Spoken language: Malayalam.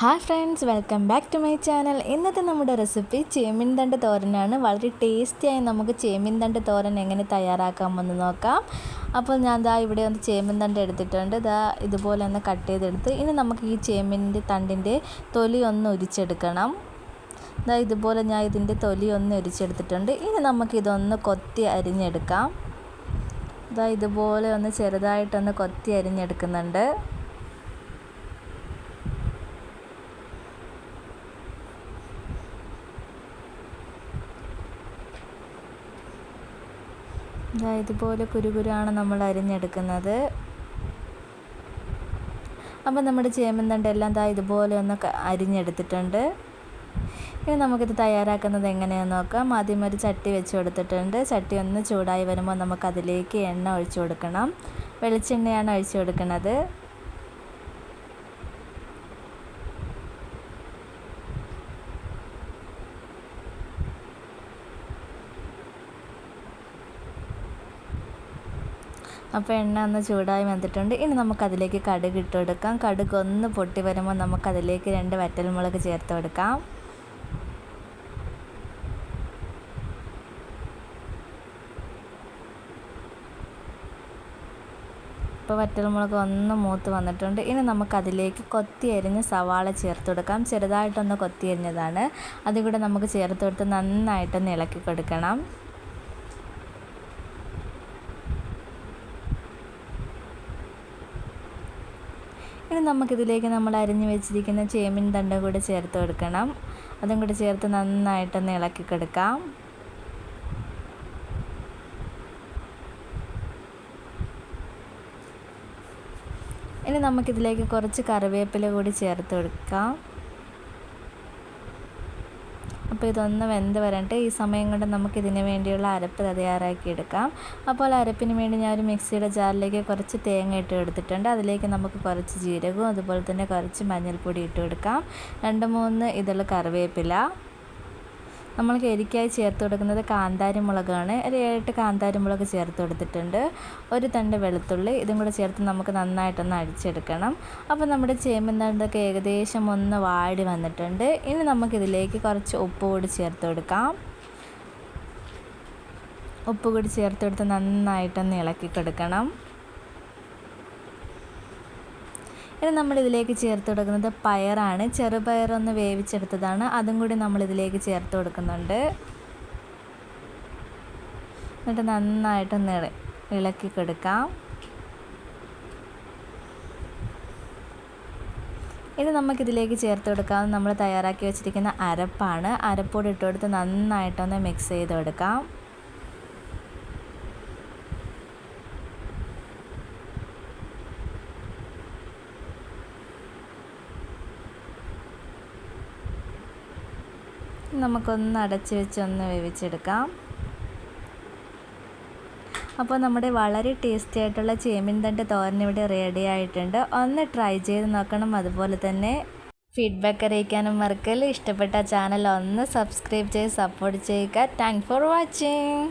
Hi friends welcome back to my channel ഇന്നത്തെ നമ്മുടെ റെസിപ്പി ചേമ്പിൻ തണ്ട് തോരനാണ്. വളരെ ടേസ്റ്റിയായി നമുക്ക് ചേമ്പിൻ തണ്ട് തോരൻ എങ്ങനെ തയ്യാറാക്കാമെന്ന് നോക്കാം. അപ്പോൾ ഞാൻ ദാ ഇവിടെ ഒന്ന് ചേമ്പിൻ തണ്ട് എടുത്തിട്ടുണ്ട്. ദാ ഇതുപോലെ ഒന്ന് കട്ട് ചെയ്തെടുത്ത് ഇനി നമുക്ക് ഈ ചേമ്പിന്റെ തണ്ടിന്റെ തൊലി ഒന്ന് ഉരിച്ചെടുക്കണം. ദാ ഇതുപോലെ ഞാൻ ഇതിന്റെ തൊലി ഒന്ന് ഉരിച്ചെടുത്തിട്ടുണ്ട്. ഇനി നമുക്കിതൊന്ന് കൊത്തി അരിഞ്ഞെടുക്കാം. ദാ ഇതുപോലെ ഒന്ന് ചെറുതായിട്ടൊന്ന് കൊത്തി അരിഞ്ഞെടുക്കുന്നുണ്ട്. ഇതാ ഇതുപോലെ കുരുകുരാണ് നമ്മൾ അരിഞ്ഞെടുക്കുന്നത്. അപ്പം നമ്മുടെ ചേമ്പന്തണ്ട് എല്ലാം ദാ ഇതുപോലെ ഒന്ന് അരിഞ്ഞെടുത്തിട്ടുണ്ട്. ഇനി നമുക്കിത് തയ്യാറാക്കുന്നത് എങ്ങനെയാണെന്ന് നോക്കാം. ആദ്യം ഒരു ചട്ടി വെച്ച് കൊടുത്തിട്ടുണ്ട്. ചട്ടി ഒന്ന് ചൂടായി വരുമ്പോൾ നമുക്കതിലേക്ക് എണ്ണ ഒഴിച്ചു കൊടുക്കണം. വെളിച്ചെണ്ണയാണ് ഒഴിച്ചു കൊടുക്കുന്നത്. അപ്പോൾ എണ്ണ ഒന്ന് ചൂടായി വന്നിട്ടുണ്ട്. ഇനി നമുക്കതിലേക്ക് കടുക് ഇട്ട് കൊടുക്കാം. കടുക് ഒന്ന് പൊട്ടി വരുമ്പോൾ നമുക്കതിലേക്ക് രണ്ട് വറ്റൽമുളക് ചേർത്ത് കൊടുക്കാം. ഇപ്പോൾ വറ്റൽമുളക് ഒന്ന് മൂത്ത് വന്നിട്ടുണ്ട്. ഇനി നമുക്കതിലേക്ക് കൊത്തി അരിഞ്ഞ് സവാള ചേർത്ത് കൊടുക്കാം. ചെറുതായിട്ടൊന്ന് കൊത്തി അരിഞ്ഞതാണ്. അതുകൂടെ നമുക്ക് ചേർത്ത് കൊടുത്ത് നന്നായിട്ടൊന്ന് ഇളക്കി കൊടുക്കണം. ഇനി നമുക്കിതിലേക്ക് നമ്മൾ അരിഞ്ഞു വെച്ചിരിക്കുന്ന ചേമ്പിൻ തണ്ട കൂടെ ചേർത്ത് കൊടുക്കണം. അതും കൂടെ ചേർത്ത് നന്നായിട്ടൊന്ന് ഇളക്കി കൊടുക്കാം. ഇനി നമുക്കിതിലേക്ക് കുറച്ച് കറിവേപ്പില കൂടി ചേർത്ത് കൊടുക്കാം. അപ്പോൾ ഇതൊന്ന് വെന്ത് വരട്ടെ. ഈ സമയം കൊണ്ട് നമുക്ക് ഇതിന് വേണ്ടിയുള്ള അരപ്പ് തയ്യാറാക്കി എടുക്കാം. അപ്പോൾ അരപ്പിന് വേണ്ടി ഞാൻ ഒരു മിക്സിയുടെ ജാറിലേക്ക് കുറച്ച് തേങ്ങ ഇട്ട് എടുത്തിട്ടുണ്ട് അതിലേക്ക് നമുക്ക് കുറച്ച് ജീരകവും അതുപോലെ തന്നെ കുറച്ച് മഞ്ഞൾപ്പൊടി ഇട്ട് കൊടുക്കാം. രണ്ട് മൂന്ന് ഇതുള്ള കറിവേപ്പില. നമ്മൾക്ക് കരിക്കായി ചേർത്ത് കൊടുക്കുന്നത് കാന്താരി മുളകാണ് ഒരു ഏഴെട്ട് കാന്താരി മുളക് ചേർത്ത് കൊടുത്തിട്ടുണ്ട്. ഒരു തണ്ട് വെളുത്തുള്ളി ഇതും കൂടെ ചേർത്ത് നമുക്ക് നന്നായിട്ടൊന്ന് അടിച്ചെടുക്കണം. അപ്പോൾ നമ്മുടെ ചേമ്പൻ തണ്ടൊക്കെ ഏകദേശം ഒന്ന് വാടി വന്നിട്ടുണ്ട്. ഇനി നമുക്കിതിലേക്ക് കുറച്ച് ഉപ്പ് കൂടി ചേർത്ത് കൊടുക്കാം. ഉപ്പ് കൂടി ചേർത്ത് കൊടുത്ത് നന്നായിട്ടൊന്ന് ഇളക്കി കൊടുക്കണം. ഇനി നമ്മൾ ഇതിലേക്ക് ചേർത്ത് കൊടുക്കുന്നത് പയറാണ്. ചെറുപയറൊന്ന് വേവിച്ചെടുത്തതാണ്. അതും കൂടി നമ്മൾ ഇതിലേക്ക് ചേർത്ത് കൊടുക്കുന്നുണ്ട്. എന്നിട്ട് നന്നായിട്ടൊന്ന് ഇളക്കി കൊടുക്കാം ഇത് നമുക്കിതിലേക്ക് ചേർത്ത് കൊടുക്കാം നമ്മൾ തയ്യാറാക്കി വെച്ചിരിക്കുന്ന അരപ്പാണ്. അരപ്പോട് ഇട്ട് കൊടുത്ത് നന്നായിട്ടൊന്ന് മിക്സ് ചെയ്ത് കൊടുക്കാം നമുക്കൊന്ന് അടച്ച് വെച്ച് ഒന്ന് വേവിച്ചെടുക്കാം. അപ്പോൾ നമ്മുടെ വളരെ ടേസ്റ്റി ആയിട്ടുള്ള ചേമ്പിൻ തണ്ട് തോരൻ ഇവിടെ റെഡി ആയിട്ടുണ്ട്. ഒന്ന് ട്രൈ ചെയ്ത് നോക്കണം. അതുപോലെ തന്നെ ഫീഡ്ബാക്ക് അറിയിക്കാനും മറക്കല്ല. ഇഷ്ടപ്പെട്ട ചാനൽ ഒന്ന് സബ്സ്ക്രൈബ് ചെയ്ത് സപ്പോർട്ട് ചെയ്യുക. Thank for watching